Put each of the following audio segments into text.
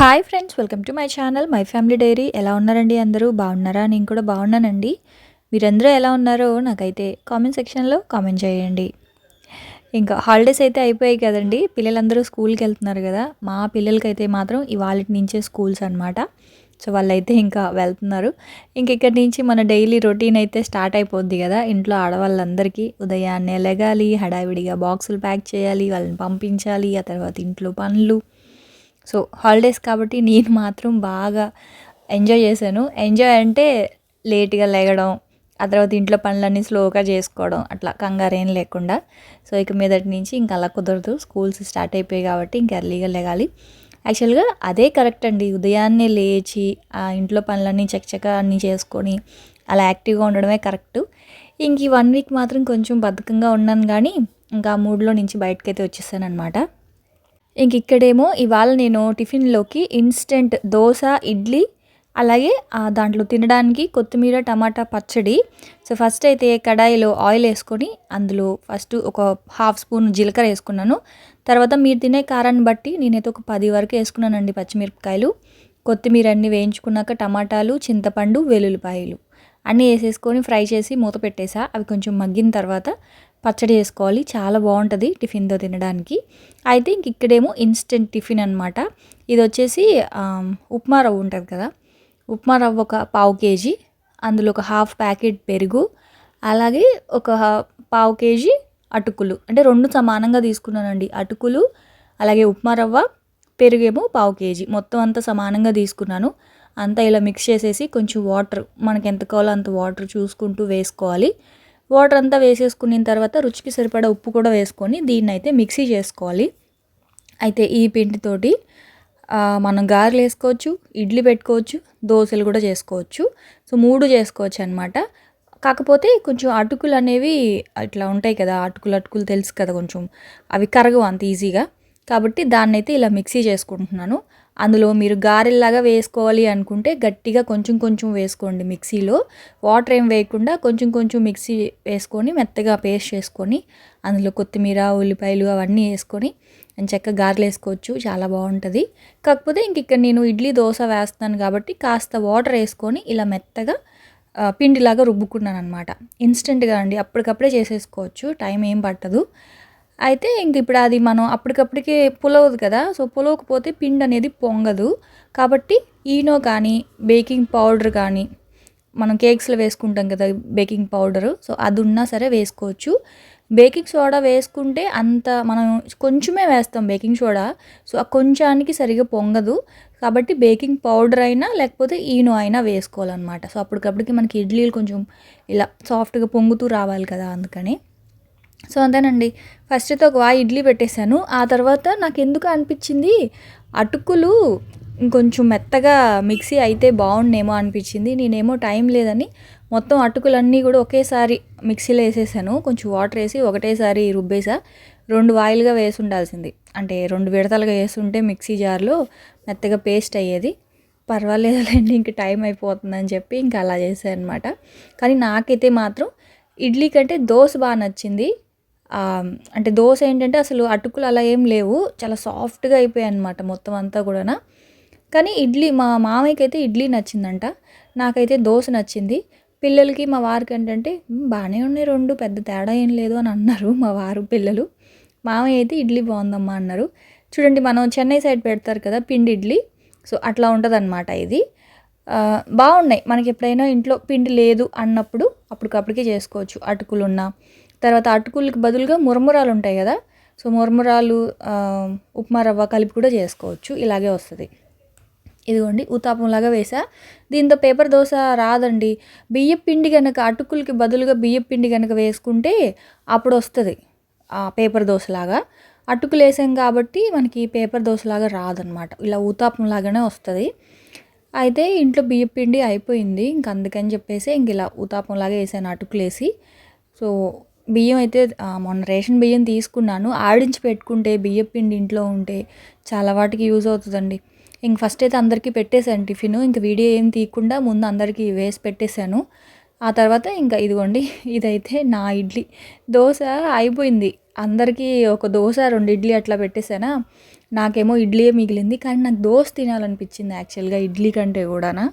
Hi friends welcome to my channel my family diary ఎలా ఉన్నారండి అందరూ? బాగున్నారా? నేను కూడా బాగున్నానండి. మీరందరూ ఎలా ఉన్నారో నాకైతే కామెంట్ సెక్షన్లో కామెంట్ చేయండి. ఇంకా హాలిడేస్ అయితే అయిపోయాయి కదండి. పిల్లలందరూ స్కూల్కి వెళ్తున్నారు కదా. మా పిల్లలకైతే మాత్రం ఇవాళ నుంచే స్కూల్స్ అనమాట సో వాళ్ళైతే ఇంకా వెళ్తున్నారు. ఇంక ఇక్కడి నుంచి మన డైలీ రొటీన్ అయితే స్టార్ట్ అయిపోద్ది కదా. ఇంట్లో ఆడవాళ్ళందరికీ ఉదయాన్నే లెగాలి హడావిడిగా బాక్సులు ప్యాక్ చేయాలి వాళ్ళని పంపించాలి ఆ తర్వాత ఇంట్లో పనులు. సో హాలిడేస్ కాబట్టి నేను మాత్రం బాగా ఎంజాయ్ చేశాను. ఎంజాయ్ అంటే లేట్గా లేగడం ఆ తర్వాత ఇంట్లో పనులన్నీ స్లోగా చేసుకోవడం అట్లా కంగారు ఏం లేకుండా. సో ఇక మీదటి నుంచి ఇంకా అలా కుదరదు. స్కూల్స్ స్టార్ట్ అయిపోయాయి కాబట్టి ఇంక ఎర్లీగా లేగాలి. యాక్చువల్గా అదే కరెక్ట్ అండి. ఉదయాన్నే లేచి ఆ ఇంట్లో పనులన్నీ చకచక అన్నీ చేసుకొని అలా యాక్టివ్గా ఉండడమే కరెక్ట్. ఇంక ఈ వన్ వీక్ మాత్రం కొంచెం బద్ధకంగా ఉన్నాను కానీ ఇంకా ఆ మూడ్లో నుంచి బయటకైతే వచ్చేసాను అనమాట ఇంక ఇక్కడేమో ఇవాళ నేను టిఫిన్లోకి ఇన్స్టెంట్ దోశ ఇడ్లీ అలాగే దాంట్లో తినడానికి కొత్తిమీర టమాటా పచ్చడి. సో ఫస్ట్ అయితే కడాయిలో ఆయిల్ వేసుకొని అందులో ఫస్ట్ ఒక హాఫ్ స్పూన్ జీలకర్ర వేసుకున్నాను. తర్వాత మీరు తినే కారాన్ని బట్టి నేనైతే ఒక పది వరకు వేసుకున్నానండి పచ్చిమిరపకాయలు. కొత్తిమీర అన్ని వేయించుకున్నాక టమాటాలు చింతపండు వెల్లుల్లిపాయలు అన్నీ వేసేసుకొని ఫ్రై చేసి మూత పెట్టేసా. అవి కొంచెం మగ్గిన తర్వాత పచ్చడి చేసుకోవాలి. చాలా బాగుంటుంది టిఫిన్తో తినడానికి. అయితే ఇంక ఇక్కడేమో ఇన్స్టెంట్ టిఫిన్ అనమాట ఇది వచ్చేసి ఉప్మా రవ్వ ఉంటుంది కదా. ఉప్మా రవ్వ ఒక పావు కేజీ అందులో ఒక హాఫ్ ప్యాకెట్ పెరుగు అలాగే ఒక పావు కేజీ అటుకులు. అంటే రెండు సమానంగా తీసుకున్నానండి. అటుకులు అలాగే ఉప్మా రవ్వ పెరుగేమో పావు కేజీ. మొత్తం అంతా సమానంగా తీసుకున్నాను. అంతా ఇలా మిక్స్ చేసేసి కొంచెం వాటర్ మనకి ఎంత కావాలో అంత వాటర్ చూసుకుంటూ వేసుకోవాలి. వాటర్ అంతా వేసేసుకున్న తర్వాత రుచికి సరిపడా ఉప్పు కూడా వేసుకొని దీన్ని అయితే మిక్సీ చేసుకోవాలి. అయితే ఈ పిండితోటి మనం గారెలు వేసుకోవచ్చు ఇడ్లీ పెట్టుకోవచ్చు దోశలు కూడా చేసుకోవచ్చు. సో మూడు చేసుకోవచ్చు అనమాట కాకపోతే కొంచెం అటుకులు అనేవి ఇట్లా ఉంటాయి కదా అటుకులు అటుకులు తెలుసు కదా కొంచెం. అవి కరగవు అంత ఈజీగా. కాబట్టి దాన్నైతే ఇలా మిక్సీ చేసుకుంటున్నాను. అందులో మీరు గారెల్లాగా వేసుకోవాలి అనుకుంటే గట్టిగా కొంచెం కొంచెం వేసుకోండి మిక్సీలో. వాటర్ ఏం వేయకుండా కొంచెం కొంచెం మిక్సీ వేసుకొని మెత్తగా పేస్ట్ చేసుకొని అందులో కొత్తిమీర ఉల్లిపాయలు అవన్నీ వేసుకొని చక్కగా గారెలు వేసుకోవచ్చు. చాలా బాగుంటుంది. కాకపోతే ఇంక ఇక్కడ నేను ఇడ్లీ దోశ వేస్తాను కాబట్టి కాస్త వాటర్ వేసుకొని ఇలా మెత్తగా పిండిలాగా రుబ్బుకున్నాను అనమాట ఇన్స్టెంట్గా అండి. అప్పటికప్పుడే చేసేసుకోవచ్చు. టైం ఏం పట్టదు. అయితే ఇంక ఇప్పుడు అది మనం అప్పటికప్పటికే పులవదు కదా సో పులవకపోతే పిండి అనేది పొంగదు. కాబట్టి ఈనో కానీ బేకింగ్ పౌడర్ కానీ మనం కేక్స్లో వేసుకుంటాం కదా బేకింగ్ పౌడరు సో అది ఉన్నా సరే వేసుకోవచ్చు. బేకింగ్ సోడా వేసుకుంటే అంత మనం కొంచెమే వేస్తాం బేకింగ్ సోడా సో ఆ కొంచానికి సరిగా పొంగదు. కాబట్టి బేకింగ్ పౌడర్ అయినా లేకపోతే ఈనో అయినా వేసుకోవాలన్నమాట. సో అప్పటికప్పటికి మనకి ఇడ్లీలు కొంచెం ఇలా సాఫ్ట్గా పొంగుతూ రావాలి కదా అందుకని. సో అంతేనండి. ఫస్ట్ అయితే ఒక వా ఇడ్లీ పెట్టేశాను. ఆ తర్వాత నాకు ఎందుకు అనిపించింది? అటుకులు ఇంకొంచెం మెత్తగా మిక్సీ అయితే బాగుండేమో అనిపించింది. నేనేమో టైం లేదని మొత్తం అటుకులన్నీ కూడా ఒకేసారి మిక్సీలో వేసేసాను. కొంచెం వాటర్ వేసి ఒకటేసారి రుబ్బేసా. రెండు వాయిల్గా వేసి ఉండాల్సింది. అంటే రెండు విడతలుగా వేస్తుంటే మిక్సీ జార్లో మెత్తగా పేస్ట్ అయ్యేది. పర్వాలేదులేండి ఇంక టైం అయిపోతుందని చెప్పి ఇంకా అలా చేశాను అనమాట కానీ నాకైతే మాత్రం ఇడ్లీ కంటే దోశ బాగా నచ్చింది. అంటే దోశ ఏంటంటే అసలు అటుకులు అలా ఏం లేవు. చాలా సాఫ్ట్గా అయిపోయాయి అనమాట మొత్తం అంతా కూడా కానీ ఇడ్లీ మా మామయ్యకి అయితే ఇడ్లీ నచ్చిందంట. నాకైతే దోశ నచ్చింది. పిల్లలకి మా వారికి ఏంటంటే బాగానే ఉన్నాయి రెండు పెద్ద తేడా ఏం లేదు అని అన్నారు మా వారు పిల్లలు. మామయ్య అయితే ఇడ్లీ బాగుందమ్మా అన్నారు. చూడండి మనం చెన్నై సైడ్ పెడతారు కదా పిండి ఇడ్లీ. సో అట్లా ఉంటుందన్నమాట ఇది. బాగున్నాయి మనకి ఎప్పుడైనా ఇంట్లో పిండి లేదు అన్నప్పుడు అప్పటికప్పటికే చేసుకోవచ్చు అటుకులున్నా. తర్వాత అటుకులకి బదులుగా మురమురాలు ఉంటాయి కదా. సో మురమురాలు ఉప్మా రవ్వ కలిపి కూడా చేసుకోవచ్చు. ఇలాగే వస్తుంది. ఇదిగోండి ఉతాపంలాగా వేసా. దీంతో పేపర్ దోశ రాదండి. బియ్యం పిండి కనుక అటుకులకి బదులుగా బియ్యం పిండి కనుక వేసుకుంటే అప్పుడు వస్తుంది ఆ పేపర్ దోశలాగా. అటుకులు వేసాం కాబట్టి మనకి పేపర్ దోశలాగా రాదనమాట. ఇలా ఉతాపంలాగానే వస్తుంది. అయితే ఇంట్లో బియ్యం పిండి అయిపోయింది. ఇంక అందుకని చెప్పేసి ఇంక ఇలా ఉతాపంలాగా వేసాను అటుకులు వేసి. సో బియ్యం అయితే మొన్న రేషన్ బియ్యం తీసుకున్నాను. ఆడించి పెట్టుకుంటే బియ్యం పిండి ఇంట్లో ఉంటే చాలా వాటికి యూజ్ అవుతుందండి. ఇంక ఫస్ట్ అయితే అందరికీ పెట్టేశాను టిఫిన్. ఇంక వీడియో ఏం తీయకుండా ముందు అందరికీ వేసి పెట్టేశాను. ఆ తర్వాత ఇంకా ఇదిగోండి ఇదైతే నా ఇడ్లీ. దోశ అయిపోయింది. అందరికీ ఒక దోశ రెండు ఇడ్లీ అట్లా పెట్టేశానా? నాకేమో ఇడ్లీయే మిగిలింది. కానీ నాకు దోశ తినాలనిపించింది యాక్చువల్గా ఇడ్లీ కంటే కూడానా.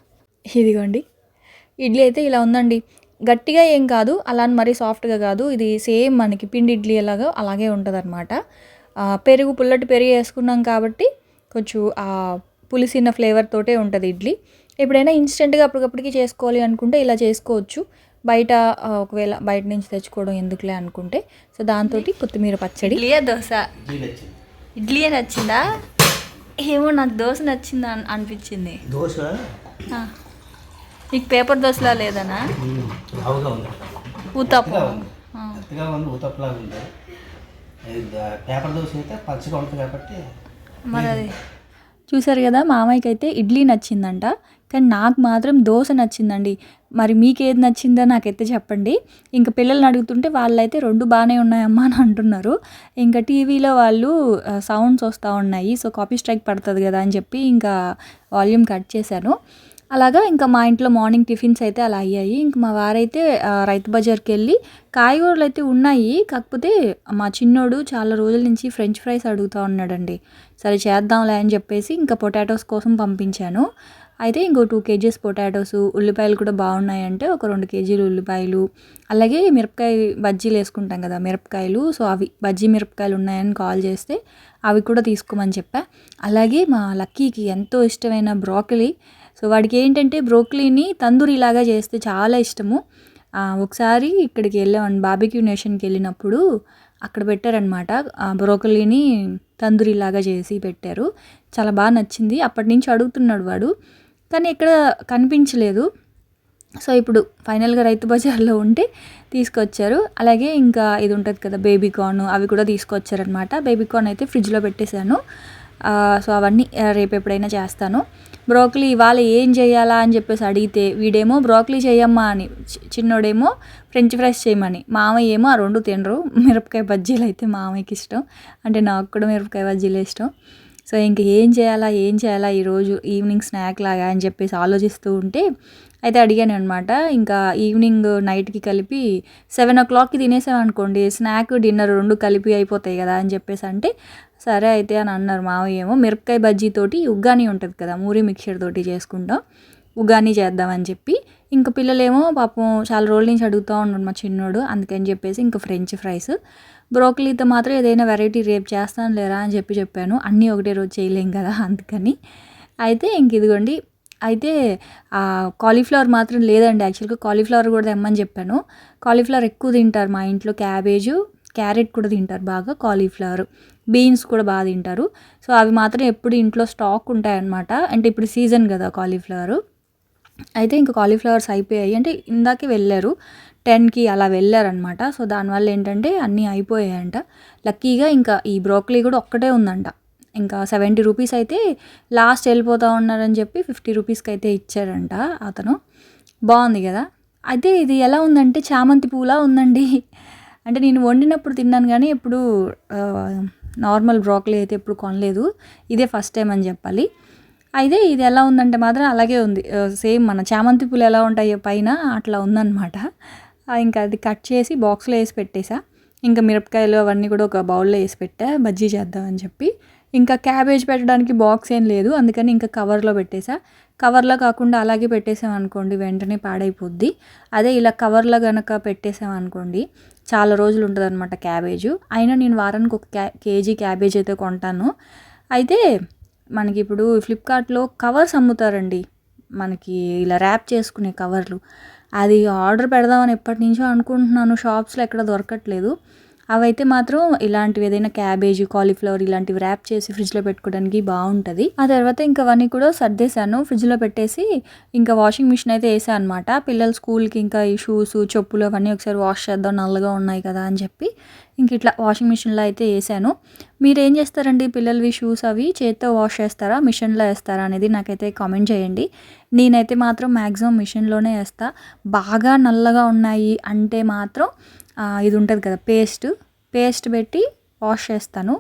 ఇదిగోండి. ఇడ్లీ అయితే ఇలా ఉందండి. గట్టిగా ఏం కాదు అలా అని మరీ సాఫ్ట్గా కాదు. ఇది సేమ్ మనకి పిండి ఇడ్లీ ఎలాగో అలాగే ఉంటుంది అనమాట పెరుగు పుల్లటి పెరుగు వేసుకున్నాం కాబట్టి కొంచెం ఆ పులిసిన ఫ్లేవర్ తోటే ఉంటుంది ఇడ్లీ. ఎప్పుడైనా ఇన్స్టెంట్గా అప్పటికప్పటికి చేసుకోవాలి అనుకుంటే ఇలా చేసుకోవచ్చు. బయట ఒకవేళ బయట నుంచి తెచ్చుకోవడం ఎందుకులే అనుకుంటే. సో దాంతో కొత్తిమీర పచ్చడి. ఇడ్లీయే దోశ. ఇడ్లీ నచ్చింది ఇడ్లీయే నచ్చిందా? ఏమో నాకు దోశ నచ్చిందా అని అనిపించింది. దోశ? ఆ. నీకు పేపర్ దోశలా లేదనా? లావుగా ఉంది. ఉంది. ఊతప్పలాగా పేపర్ దోశ అయితే పచ్చగా ఉంటుంది కాబట్టి మరి అది చూసారు కదా మామయ్యకి అయితే ఇడ్లీ నచ్చిందంట. కానీ నాకు మాత్రం దోశ నచ్చిందండి. మరి మీకు ఏది నచ్చిందో నాకైతే చెప్పండి. ఇంకా పిల్లల్ని అడుగుతుంటే వాళ్ళైతే రెండు బాగానే ఉన్నాయమ్మా అని అంటున్నారు. ఇంకా టీవీలో వాళ్ళు సౌండ్స్ వస్తూ ఉన్నాయి. సో కాపీ స్ట్రైక్ పడుతుంది కదా అని చెప్పి ఇంకా వాల్యూమ్ కట్ చేశాను. అలాగా ఇంకా మా ఇంట్లో మార్నింగ్ టిఫిన్స్ అయితే అలా అయ్యాయి. ఇంక మా వారైతే రైతు బజార్కి వెళ్ళి కాయగూరలు అయితే ఉన్నాయి. కాకపోతే మా చిన్నోడు చాలా రోజుల నుంచి ఫ్రెంచ్ ఫ్రైస్ అడుగుతూ ఉన్నాడండి. సరే చేద్దాంలే అని చెప్పేసి ఇంకా పొటాటోస్ కోసం పంపించాను. అయితే ఇంకో టూ కేజీస్ పొటాటోస్ ఉల్లిపాయలు కూడా బాగున్నాయంటే ఒక రెండు కేజీలు ఉల్లిపాయలు అలాగే మిరపకాయ బజ్జీలు వేసుకుంటాం కదా మిరపకాయలు. సో అవి బజ్జీ మిరపకాయలు ఉన్నాయని కాల్ చేస్తే అవి కూడా తీసుకోమని చెప్పా. అలాగే మా లక్కీకి ఎంతో ఇష్టమైన బ్రోకలీ సో వాడికి ఏంటంటే బ్రోకలీని తందూరిలాగా చేస్తే చాలా ఇష్టము. ఒకసారి ఇక్కడికి వెళ్ళామని బాబిక్యూ నేషన్కి వెళ్ళినప్పుడు అక్కడ పెట్టారనమాట బ్రోకలీని తందూరిలాగా చేసి పెట్టారు. చాలా బాగా నచ్చింది. అప్పటి నుంచి అడుగుతున్నాడు వాడు కానీ ఇక్కడ కనిపించలేదు. సో ఇప్పుడు ఫైనల్గా రైతు బజార్లో ఉంటే తీసుకొచ్చారు. అలాగే ఇంకా ఇది ఉంటుంది కదా బేబీ కార్న్ అవి కూడా తీసుకొచ్చారనమాట బేబీ కార్న్ అయితే ఫ్రిడ్జ్లో పెట్టేశాను. సో అవన్నీ రేపు ఎప్పుడైనా చేస్తాను. బ్రోకలీ ఇవాళ ఏం చేయాలా అని చెప్పేసి అడిగితే వీడేమో బ్రోకలీ చేయమ్మా అని. చిన్నోడేమో ఫ్రెంచ్ ఫ్రైస్ చేయమని. మామయ్య ఏమో ఆ రెండు తినరు. మిరపకాయ బజ్జీలు అయితే మామయ్యకి ఇష్టం. అంటే నాకు కూడా మిరపకాయ బజ్జీలు ఇష్టం. సో ఇంక ఏం చేయాలా ఏం చేయాలా ఈరోజు ఈవినింగ్ స్నాక్ లాగా అని చెప్పేసి ఆలోచిస్తూ ఉంటే అయితే అడిగాను అనమాట ఇంకా ఈవినింగ్ నైట్కి కలిపి సెవెన్ ఓ క్లాక్కి తినేసామనుకోండి స్నాక్ డిన్నర్ రెండు కలిపి అయిపోతాయి కదా అని చెప్పేసి అంటే సరే అయితే అని అన్నారు మావయ్య ఏమో. మిరపకాయ బజ్జీతోటి ఉగ్గాని ఉంటుంది కదా మూరి మిక్చర్ తోటి చేసుకుంటాం. ఉగాని చేద్దామని చెప్పి ఇంకా పిల్లలేమో పాపం చాలా రోజుల నుంచి అడుగుతూ ఉన్నాడు మా చిన్నోడు అందుకని చెప్పేసి ఇంకా ఫ్రెంచ్ ఫ్రైస్. బ్రోకలీతో మాత్రం ఏదైనా వెరైటీ రేపు చేస్తాను లేరా అని చెప్పి చెప్పాను. అన్నీ ఒకటే రోజు చేయలేం కదా అందుకని. అయితే ఇంక ఇదిగోండి అయితే కాలీఫ్లవర్ మాత్రం లేదండి యాక్చువల్గా. కాలీఫ్లవర్ కూడా తెమ్మని చెప్పాను. కాలీఫ్లవర్ ఎక్కువ తింటారు మా ఇంట్లో. క్యాబేజు క్యారెట్ కూడా తింటారు బాగా కాలీఫ్లవర్. బీన్స్ కూడా బాగా తింటారు. సో అవి మాత్రం ఎప్పుడు ఇంట్లో స్టాక్ ఉంటాయన్నమాట. అంటే ఇప్పుడు సీజన్ కదా కాలీఫ్లవర్. అయితే ఇంకా కాలీఫ్లవర్స్ అయిపోయాయి. అంటే ఇందాకే వెళ్ళారు. టెన్కి అలా వెళ్ళారనమాట సో దానివల్ల ఏంటంటే అన్నీ అయిపోయాయంట. లక్కీగా ఇంకా ఈ బ్రోకలీ కూడా ఒక్కటే ఉందంట. ఇంకా సెవెంటీ రూపీస్ అయితే లాస్ట్ వెళ్ళిపోతా ఉన్నారని చెప్పి ఫిఫ్టీ రూపీస్కి అయితే ఇచ్చారంట అతను. బాగుంది కదా? అయితే ఇది ఎలా ఉందంటే చామంతి పూలా ఉందండి. అంటే నేను వండినప్పుడు తిన్నాను కానీ ఎప్పుడు నార్మల్ బ్రోకలీ అయితే ఎప్పుడు కొనలేదు. ఇదే ఫస్ట్ టైం అని చెప్పాలి. అయితే ఇది ఎలా ఉందంటే మాత్రం అలాగే ఉంది. సేమ్ మన చామంతి పూలు ఎలా ఉంటాయో పైన అట్లా ఉందన్నమాట. ఇంకా అది కట్ చేసి బాక్స్లో వేసి పెట్టేసా. ఇంకా మిరపకాయలు అవన్నీ కూడా ఒక బౌల్లో వేసి పెట్టా. బజ్జీ చేద్దామని చెప్పి. ఇంకా క్యాబేజ్ పెట్టడానికి బాక్స్ ఏం లేదు. అందుకని ఇంకా కవర్లో పెట్టేసా. కవర్లో కాకుండా అలాగే పెట్టేసామనుకోండి వెంటనే పాడైపోద్ది. అదే ఇలా కవర్లో కనుక పెట్టేసామనుకోండి చాలా రోజులు ఉంటుంది అనమాట క్యాబేజు. అయినా నేను వారానికి ఒక క్యా కేజీ క్యాబేజ్ అయితే కొంటాను. అయితే మనకి ఇప్పుడు ఫ్లిప్కార్ట్లో కవర్స్ అమ్ముతారండి. మనకి ఇలా ర్యాప్ చేసుకునే కవర్లు. అది ఆర్డర్ పెడదామని ఎప్పటి నుంచో అనుకుంటున్నాను. షాప్స్లో ఎక్కడ దొరకట్లేదు. అవైతే మాత్రం ఇలాంటివి ఏదైనా క్యాబేజీ కాలీఫ్లవర్ ఇలాంటివి ర్యాప్ చేసి ఫ్రిడ్జ్లో పెట్టుకోవడానికి బాగుంటుంది. ఆ తర్వాత ఇంకా అవన్నీ కూడా సర్దేశాను. ఫ్రిడ్జ్లో పెట్టేసి ఇంకా వాషింగ్ మిషన్ అయితే వేసాను అనమాట పిల్లల స్కూల్కి ఇంకా ఈ షూస్ చెప్పులు అవన్నీ ఒకసారి వాష్ చేద్దాం నల్లగా ఉన్నాయి కదా అని చెప్పి ఇంక ఇట్లా వాషింగ్ మిషన్లో అయితే వేసాను మీరు ఏం చేస్తారండి? పిల్లలవి షూస్ అవి చేత్తో వాష్ చేస్తారా? మిషన్లో వేస్తారా అనేది నాకైతే కామెంట్ చేయండి. నేనైతే మాత్రం మ్యాక్సిమం మిషన్లోనే వేస్తా. బాగా నల్లగా ఉన్నాయి అంటే మాత్రం ఇది ఉంటుంది కదా పేస్ట్. పేస్ట్ పెట్టి వాష్ చేస్తాను.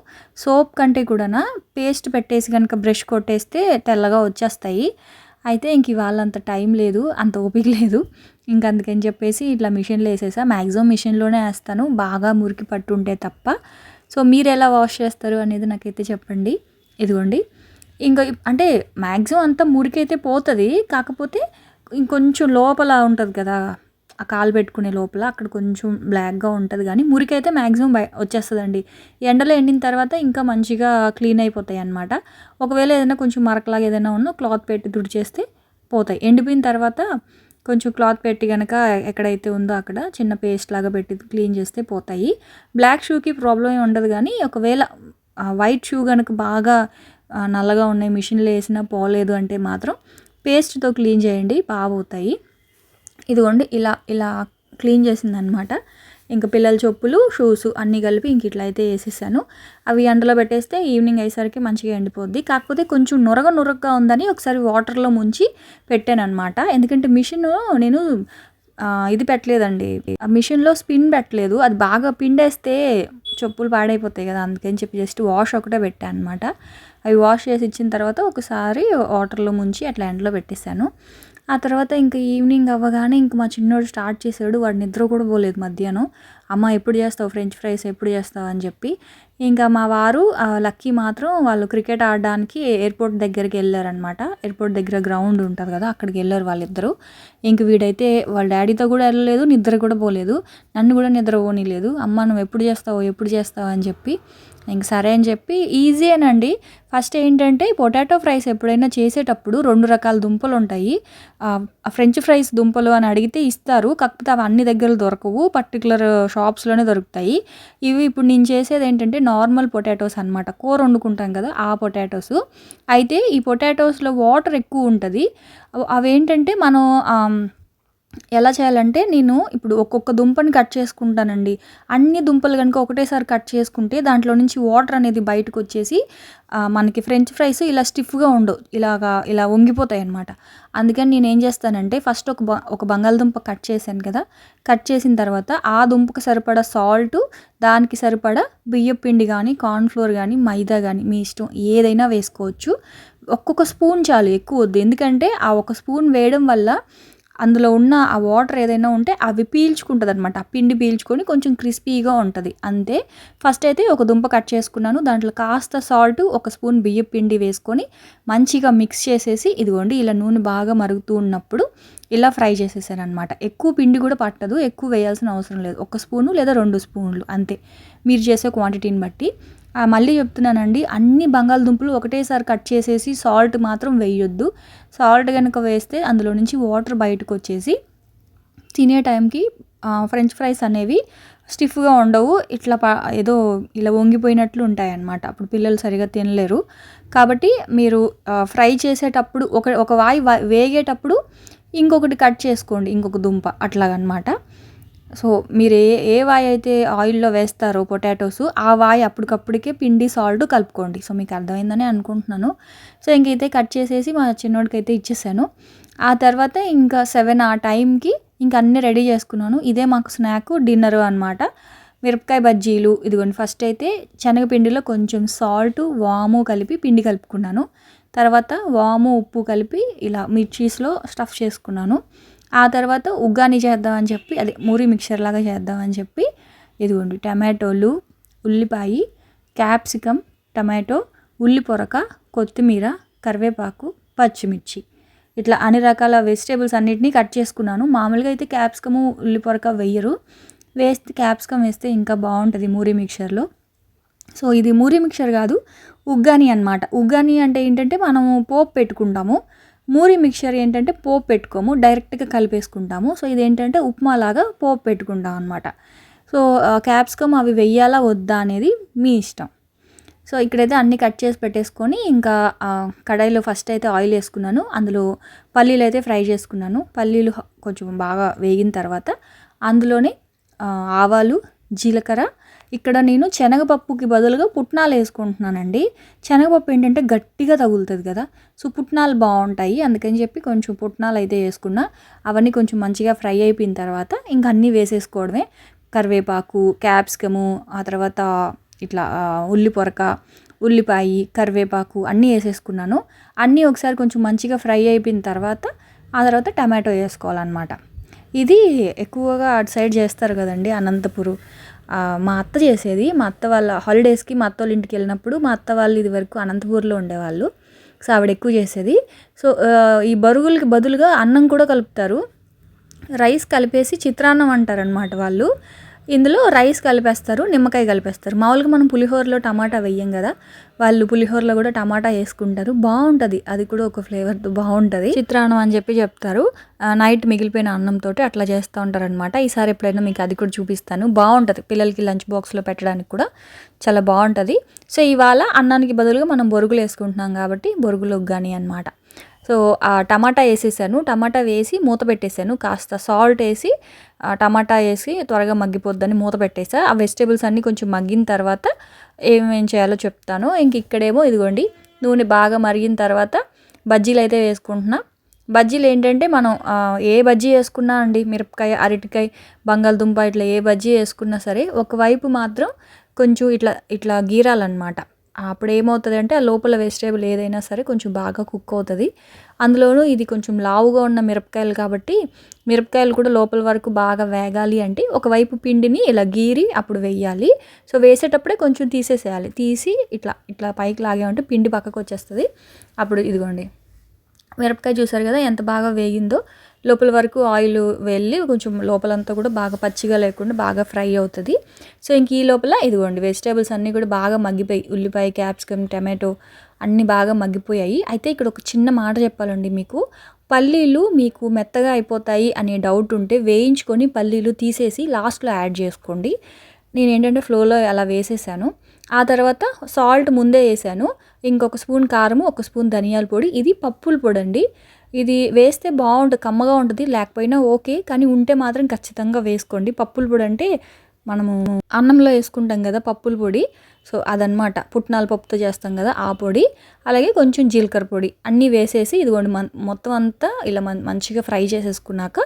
సోప్ కంటే కూడా పేస్ట్ పెట్టేసి కనుక బ్రష్ కొట్టేస్తే తెల్లగా వచ్చేస్తాయి. అయితే ఇంక ఇవాళ అంత టైం లేదు అంత ఓపిక లేదు. ఇంక అందుకని చెప్పేసి ఇట్లా మిషన్లో వేసేసా. మ్యాక్సిమం మిషన్లోనే వేస్తాను బాగా మురికి పట్టుంటే తప్ప. సో మీరు ఎలా వాష్ చేస్తారు అనేది నాకైతే చెప్పండి. ఇదిగోండి. ఇంకా అంటే మ్యాక్సిమం అంతా అయితే పోతుంది కాకపోతే ఇంకొంచెం లోపల ఉంటుంది కదా ఆ కాలు పెట్టుకునే లోపల అక్కడ కొంచెం బ్లాక్గా ఉంటుంది కానీ మురికైతే మ్యాక్సిమం బయ వచ్చేస్తుందండి. ఎండలో ఎండిన తర్వాత ఇంకా మంచిగా క్లీన్ అయిపోతాయి అన్నమాట. ఒకవేళ ఏదైనా కొంచెం మరకలాగా ఏదైనా ఉన్నా క్లాత్ పెట్టి తుడిచేస్తే పోతాయి. ఎండిపోయిన తర్వాత కొంచెం క్లాత్ పెట్టి కనుక ఎక్కడైతే ఉందో అక్కడ చిన్న పేస్ట్ లాగా పెట్టి క్లీన్ చేస్తే పోతాయి. బ్లాక్ షూకి ప్రాబ్లం ఏమి ఉండదు కానీ ఒకవేళ వైట్ షూ కనుక బాగా నల్లగా ఉన్నాయి మిషన్లో వేసినా పోలేదు అంటే మాత్రం పేస్ట్తో క్లీన్ చేయండి బాగా పోతాయి ఇదిగోండి ఇలా ఇలా క్లీన్ చేసిందనమాట. ఇంకా పిల్లల చెప్పులు షూస్ అన్నీ కలిపి ఇంక ఇట్లా అయితే వేసేసాను. అవి ఎండలో పెట్టేస్తే ఈవినింగ్ అయ్యేసరికి మంచిగా ఎండిపోద్ది. కాకపోతే కొంచెం నురగ నురగగా ఉందని ఒకసారి వాటర్లో ముంచి పెట్టాను అనమాట ఎందుకంటే మిషన్ నేను ఇది పెట్టలేదండి. ఆ మిషన్లో స్పిన్ పెట్టలేదు. అది బాగా పిండేస్తే చెప్పులు పాడైపోతాయి కదా అందుకని చెప్పి జస్ట్ వాష్ ఒకటే పెట్టాను అనమాట అవి వాష్ చేసి ఇచ్చిన తర్వాత ఒకసారి వాటర్లో ముంచి అట్లా ఎండలో పెట్టేశాను. ఆ తర్వాత ఇంకా ఈవినింగ్ అవ్వగానే ఇంక మా చిన్నోడు స్టార్ట్ చేసాడు వాడు నిద్ర కూడా పోలేదు మధ్యాహ్నం. అమ్మ ఎప్పుడు చేస్తావు ఫ్రెంచ్ ఫ్రైస్? ఎప్పుడు చేస్తావు? అని చెప్పి. ఇంకా మా వారు ఆ, లక్కీ మాత్రం వాళ్ళు క్రికెట్ ఆడడానికి ఎయిర్పోర్ట్ దగ్గరికి వెళ్ళారనమాట ఎయిర్పోర్ట్ దగ్గర గ్రౌండ్ ఉంటుంది కదా అక్కడికి వెళ్ళారు వాళ్ళిద్దరూ. ఇంక వీడైతే వాళ్ళ డాడీతో కూడా వెళ్ళలేదు నిద్ర కూడా పోలేదు. నన్ను కూడా నిద్ర పోనీలేదు. అమ్మ నువ్వు ఎప్పుడు చేస్తావు? ఎప్పుడు చేస్తావు? అని చెప్పి ఇంక సరే అని చెప్పి ఈజీయేనండి ఫస్ట్ ఏంటంటే పొటాటో ఫ్రైస్ ఎప్పుడైనా చేసేటప్పుడు రెండు రకాల దుంపలు ఉంటాయి. ఫ్రెంచ్ ఫ్రైస్ దుంపలు అని అడిగితే ఇస్తారు. కాకపోతే అవి అన్ని దగ్గర దొరకవు. పర్టికులర్ షాప్స్లోనే దొరుకుతాయి. ఇవి ఇప్పుడు నేను చేసేది ఏంటంటే నార్మల్ పొటాటోస్ అనమాట కూర వండుకుంటాం కదా ఆ పొటాటోస్. అయితే ఈ పొటాటోస్లో వాటర్ ఎక్కువ ఉంటుంది. అవేంటంటే మనం ఎలా చేయాలంటే నేను ఇప్పుడు ఒక్కొక్క దుంపని కట్ చేసుకుంటానండి. అన్ని దుంపలు కనుక ఒకటేసారి కట్ చేసుకుంటే దాంట్లో నుంచి వాటర్ అనేది బయటకు వచ్చేసి మనకి ఫ్రెంచ్ ఫ్రైస్ ఇలా స్టిఫ్గా ఉండవు ఇలాగా ఇలా వంగిపోతాయి అనమాట అందుకని నేను ఏం చేస్తానంటే ఫస్ట్ ఒక బ- ఒక బంగాళదుంప కట్ చేశాను కదా కట్ చేసిన తర్వాత ఆ దుంపకు సరిపడా సాల్ట్ దానికి సరిపడా బియ్యం పిండి కానీ కార్న్ఫ్లోర్ కానీ మైదా కానీ మీ ఇష్టం ఏదైనా వేసుకోవచ్చు. ఒక్కొక్క స్పూన్ చాలు ఎక్కువ వద్దు. ఎందుకంటే ఆ ఒక స్పూన్ వేయడం వల్ల అందులో ఉన్న ఆ వాటర్ ఏదైనా ఉంటే అవి పీల్చుకుంటుంది అనమాట ఆ పిండి పీల్చుకొని కొంచెం క్రిస్పీగా ఉంటుంది. అంతే. ఫస్ట్ అయితే ఒక దుంప కట్ చేసుకున్నాను. దాంట్లో కాస్త సాల్ట్ ఒక స్పూన్ బియ్యం పిండి వేసుకొని మంచిగా మిక్స్ చేసేసి ఇదిగోండి ఇలా నూనె బాగా మరుగుతూ ఉన్నప్పుడు ఇలా ఫ్రై చేసేసాను అనమాట ఎక్కువ పిండి కూడా పట్టదు. ఎక్కువ వేయాల్సిన అవసరం లేదు. ఒక స్పూను లేదా రెండు స్పూన్లు అంతే. మీరు చేసే క్వాంటిటీని బట్టి. మళ్ళీ చెప్తున్నానండి అన్ని బంగాళదుంపలు ఒకటేసారి కట్ చేసేసి సాల్ట్ మాత్రం వేయొద్దు. సాల్ట్ కనుక వేస్తే అందులో నుంచి వాటర్ బయటకు వచ్చేసి తినే టైంకి ఫ్రెంచ్ ఫ్రైస్ అనేవి స్టిఫ్గా ఉండవు ఇట్లా ఏదో ఇలా వంగిపోయినట్లు ఉంటాయి అన్నమాట అప్పుడు పిల్లలు సరిగా తినలేరు. కాబట్టి మీరు ఫ్రై చేసేటప్పుడు ఒక ఒక వాయి వేగేటప్పుడు ఇంకొకటి కట్ చేసుకోండి ఇంకొక దుంప అట్లాగనమాట సో మీరు ఏ ఏ వాయి అయితే ఆయిల్లో వేస్తారో పొటాటోస్ ఆ వాయి అప్పటికప్పటికే పిండి సాల్ట్ కలుపుకోండి. సో మీకు అర్థమైందని అనుకుంటున్నాను. సో ఇంకైతే కట్ చేసేసి మా చిన్నోడికి అయితే ఇచ్చేసాను. ఆ తర్వాత ఇంకా సెవెన్ ఆ టైంకి ఇంకా అన్నీ రెడీ చేసుకున్నాను. ఇదే మాకు స్నాక్ డిన్నర్ అనమాట మిరపకాయ బజ్జీలు ఇదిగోండి. ఫస్ట్ అయితే శనగపిండిలో కొంచెం సాల్ట్ వాము కలిపి పిండి కలుపుకున్నాను. తర్వాత వాము ఉప్పు కలిపి ఇలా మిర్చీస్లో స్టఫ్ చేసుకున్నాను. ఆ తర్వాత ఉగ్గాని చేద్దామని చెప్పి అదే మూరి మిక్చర్ లాగా చేద్దామని చెప్పి ఇదిగోండి టమాటోలు ఉల్లిపాయ క్యాప్సికమ్ టమాటో ఉల్లి పొరక కొత్తిమీర కరివేపాకు పచ్చిమిర్చి. ఇట్లా అన్ని రకాల వెజిటేబుల్స్ అన్నిటినీ కట్ చేసుకున్నాను. మామూలుగా అయితే క్యాప్సికము ఉల్లి పొరక వేయరు వేస్తే క్యాప్సికమ్ వేస్తే ఇంకా బాగుంటుంది మూరి మిక్చర్లో. సో ఇది మూరి మిక్చర్ కాదు ఉగ్గాని అన్నమాట. ఉగ్గాని అంటే ఏంటంటే మనము పోపు పెట్టుకుంటాము. మూరి మిక్చర్ ఏంటంటే పోపు పెట్టుకోము డైరెక్ట్గా కలిపేసుకుంటాము. సో ఇది ఏంటంటే ఉప్మా లాగా పోపు పెట్టుకుంటాం అనమాట సో క్యాప్సికమ్ అవి వెయ్యాలా వద్దా అనేది మీ ఇష్టం. సో ఇక్కడైతే అన్నీ కట్ చేసి పెట్టేసుకొని ఇంకా కడాయిలో ఫస్ట్ అయితే ఆయిల్ వేసుకున్నాను. అందులో పల్లీలు అయితే ఫ్రై చేసుకున్నాను. పల్లీలు కొంచెం బాగా వేగిన తర్వాత అందులోనే ఆవాలు జీలకర్ర ఇక్కడ నేను శనగపప్పుకి బదులుగా పుట్నాలు వేసుకుంటున్నానండి. శనగపప్పు ఏంటంటే గట్టిగా తగులుతుంది కదా. సో పుట్నాలు బాగుంటాయి. అందుకని చెప్పి కొంచెం పుట్నాలు అయితే వేసుకున్నా. అవన్నీ కొంచెం మంచిగా ఫ్రై అయిపోయిన తర్వాత ఇంకా అన్నీ వేసేసుకోవడమే. కరివేపాకు క్యాప్సికము ఆ తర్వాత ఇట్లా ఉల్లి పొరక ఉల్లిపాయ కరివేపాకు అన్నీ వేసేసుకున్నాను. అన్నీ ఒకసారి కొంచెం మంచిగా ఫ్రై అయిపోయిన తర్వాత ఆ తర్వాత టమాటో వేసుకోవాలన్నమాట. ఇది ఎక్కువగా అటు సైడ్ చేస్తారు కదండి అనంతపురం. మా అత్త చేసేది. మా అత్త వాళ్ళ హాలిడేస్కి మా అత్త వాళ్ళ ఇంటికి వెళ్ళినప్పుడు మా అత్త వాళ్ళు ఇది వరకు అనంతపూర్లో ఉండేవాళ్ళు. సో ఆవిడ ఎక్కువ చేసేది. సో ఈ బరుగులకి బదులుగా అన్నం కూడా కలుపుతారు. రైస్ కలిపేసి చిత్రాన్నం అంటారనమాట వాళ్ళు. ఇందులో రైస్ కలిపేస్తారు నిమ్మకాయ కలిపేస్తారు. మామూలుగా మనం పులిహోరలో టమాటా వేయం కదా వాళ్ళు పులిహోరలో కూడా టమాటా వేసుకుంటారు. బాగుంటుంది. అది కూడా ఒక ఫ్లేవర్తో బాగుంటుంది. చిత్రాన్నం అని చెప్పి చెప్తారు. నైట్ మిగిలిపోయిన అన్నంతో అట్లా చేస్తూ ఉంటారనమాట ఈసారి ఎప్పుడైనా మీకు అది కూడా చూపిస్తాను. బాగుంటుంది. పిల్లలకి లంచ్ బాక్స్లో పెట్టడానికి కూడా చాలా బాగుంటుంది. సో ఇవాళ అన్నానికి బదులుగా మనం బొరుగులు వేసుకుంటున్నాం కాబట్టి బొరుగులోకి కానీ అనమాట సో ఆ టమాటా వేసేసాను. టమాటా వేసి మూత పెట్టేశాను కాస్త సాల్ట్ వేసి టమాటా వేసి త్వరగా మగ్గిపోద్దని మూత పెట్టేసా. ఆ వెజిటేబుల్స్ అన్నీ కొంచెం మగ్గిన తర్వాత ఏమేం చేయాలో చెప్తాను. ఇంక ఇక్కడేమో ఇదిగోండి నూనె బాగా మరిగిన తర్వాత బజ్జీలు అయితే వేసుకుంటున్నా. బజ్జీలు ఏంటంటే మనం ఏ బజ్జీ వేసుకున్నా అండి మిరపకాయ అరటికాయ బంగాళదుంప ఇట్లా ఏ బజ్జీ వేసుకున్నా సరే ఒకవైపు మాత్రం కొంచెం ఇట్లా ఇట్లా గీరాలన్నమాట. అప్పుడు ఏమవుతుంది అంటే ఆ లోపల వెజిటేబుల్ ఏదైనా సరే కొంచెం బాగా కుక్ అవుతుంది. అందులోనూ ఇది కొంచెం లావుగా ఉన్న మిరపకాయలు కాబట్టి మిరపకాయలు కూడా లోపల వరకు బాగా వేగాలి అంటే ఒకవైపు పిండిని ఇలా గీరి అప్పుడు వేయాలి. సో వేసేటప్పుడే కొంచెం తీసేసేయాలి. తీసి ఇట్లా ఇట్లా పైకి లాగామంటే పిండి పక్కకు వచ్చేస్తుంది అప్పుడు ఇదిగోండి. మిరపకాయ చూసారు కదా ఎంత బాగా వేగిందో లోపల వరకు ఆయిల్ వెళ్ళి కొంచెం లోపలంతా కూడా బాగా పచ్చిగా లేకుండా బాగా ఫ్రై అవుతుంది. సో ఇంక ఈ లోపల ఇదిగోండి వెజిటేబుల్స్ అన్నీ కూడా బాగా మగ్గిపోయి ఉల్లిపాయ క్యాప్సికమ్ టమాటో అన్నీ బాగా మగ్గిపోయాయి. అయితే ఇక్కడ ఒక చిన్న మాట చెప్పాలండి మీకు. పల్లీలు మీకు మెత్తగా అయిపోతాయి అనే డౌట్ ఉంటే వేయించుకొని పల్లీలు తీసేసి లాస్ట్లో యాడ్ చేసుకోండి. నేను ఏంటంటే ఫ్లోలో అలా వేసేసాను. ఆ తర్వాత సాల్ట్ ముందే వేసాను. ఇంకొక స్పూన్ కారము ఒక స్పూన్ ధనియాల పొడి. ఇది పప్పుల పొడి అండి ఇది వేస్తే బాగుంటుంది కమ్మగా ఉంటుంది లేకపోయినా ఓకే కానీ ఉంటే మాత్రం ఖచ్చితంగా వేసుకోండి. పప్పుల పొడి అంటే మనము అన్నంలో వేసుకుంటాం కదా పప్పుల పొడి. సో అదనమాట పుట్నాల పప్పుతో చేస్తాం కదా ఆ పొడి. అలాగే కొంచెం జీలకర్ర పొడి. అన్నీ వేసేసి ఇదిగోండి మన్ మొత్తం అంతా ఇలా మన్ మంచిగా ఫ్రై చేసేసుకున్నాక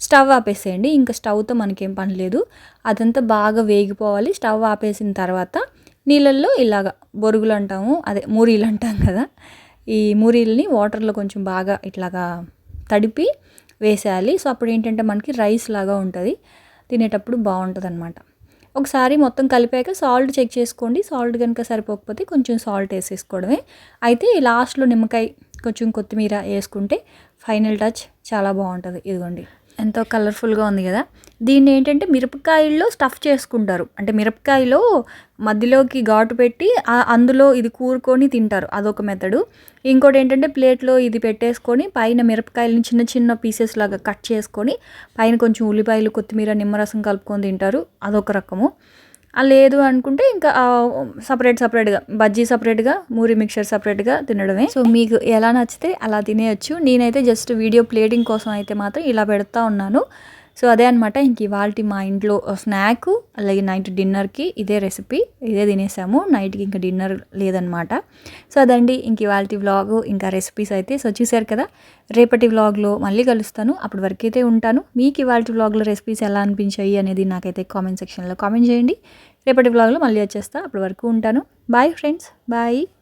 స్టవ్ ఆపేసేయండి. ఇంకా స్టవ్తో మనకేం పని లేదు. అదంతా బాగా వేగిపోవాలి. స్టవ్ ఆపేసిన తర్వాత నీళ్ళల్లో ఇలాగా బొరుగులు అంటాము అదే మూరీలు అంటాం కదా. ఈ మూరీల్ని వాటర్లో కొంచెం బాగా ఇట్లాగా తడిపి వేసేయాలి. సో అప్పుడు ఏంటంటే మనకి రైస్ లాగా ఉంటుంది. తినేటప్పుడు బాగుంటుంది అనమాట ఒకసారి మొత్తం కలిపాక సాల్ట్ చెక్ చేసుకోండి. సాల్ట్ కనుక సరిపోకపోతే కొంచెం సాల్ట్ వేసేసుకోవడమే. అయితే లాస్ట్లో నిమ్మకాయ కొంచెం కొత్తిమీర వేసుకుంటే ఫైనల్ టచ్ చాలా బాగుంటుంది. ఇదిగోండి. ఎంతో కలర్ఫుల్గా ఉంది కదా. దీన్ని ఏంటంటే మిరపకాయల్లో స్టఫ్ చేసుకుంటారు. అంటే మిరపకాయలో మధ్యలోకి ఘాటు పెట్టి అందులో ఇది కూరుకొని తింటారు అదొక మెథడు. ఇంకోటి ఏంటంటే ప్లేట్లో ఇది పెట్టేసుకొని పైన మిరపకాయలని చిన్న చిన్న పీసెస్ లాగా కట్ చేసుకొని పైన కొంచెం ఉల్లిపాయలు కొత్తిమీర నిమ్మరసం కలుపుకొని తింటారు. అదొక రకము. లేదు అనుకుంటే ఇంకా సపరేట్ సపరేట్గా బజ్జీ సపరేట్గా మూరి మిక్చర్ సపరేట్గా తినడమే. సో మీకు ఎలా నచ్చితే అలా తినేయచ్చు. నేనైతే జస్ట్ వీడియో ప్లేటింగ్ కోసం అయితే మాత్రం ఇలా పెడతా ఉన్నాను. సో అదే అనమాట ఇంక ఇవాళ మా ఇంట్లో స్నాక్ అలాగే నైట్ డిన్నర్కి ఇదే రెసిపీ ఇదే తినేసాము. నైట్కి ఇంకా డిన్నర్ లేదనమాట సో అదండి. ఇంక ఇవాళ వ్లాగ్ ఇంకా రెసిపీస్ అయితే. సో చూసారు కదా? రేపటి వ్లాగ్లో మళ్ళీ కలుస్తాను. అప్పటి వరకు అయితే ఉంటాను. మీకు ఇవాళ వ్లాగ్లో రెసిపీస్ ఎలా అనిపించాయి అనేది నాకైతే కామెంట్ సెక్షన్లో కామెంట్ చేయండి. రేపటి వ్లాగ్లో మళ్ళీ వచ్చేస్తా. అప్పటి వరకు ఉంటాను. Bye friends. బాయ్.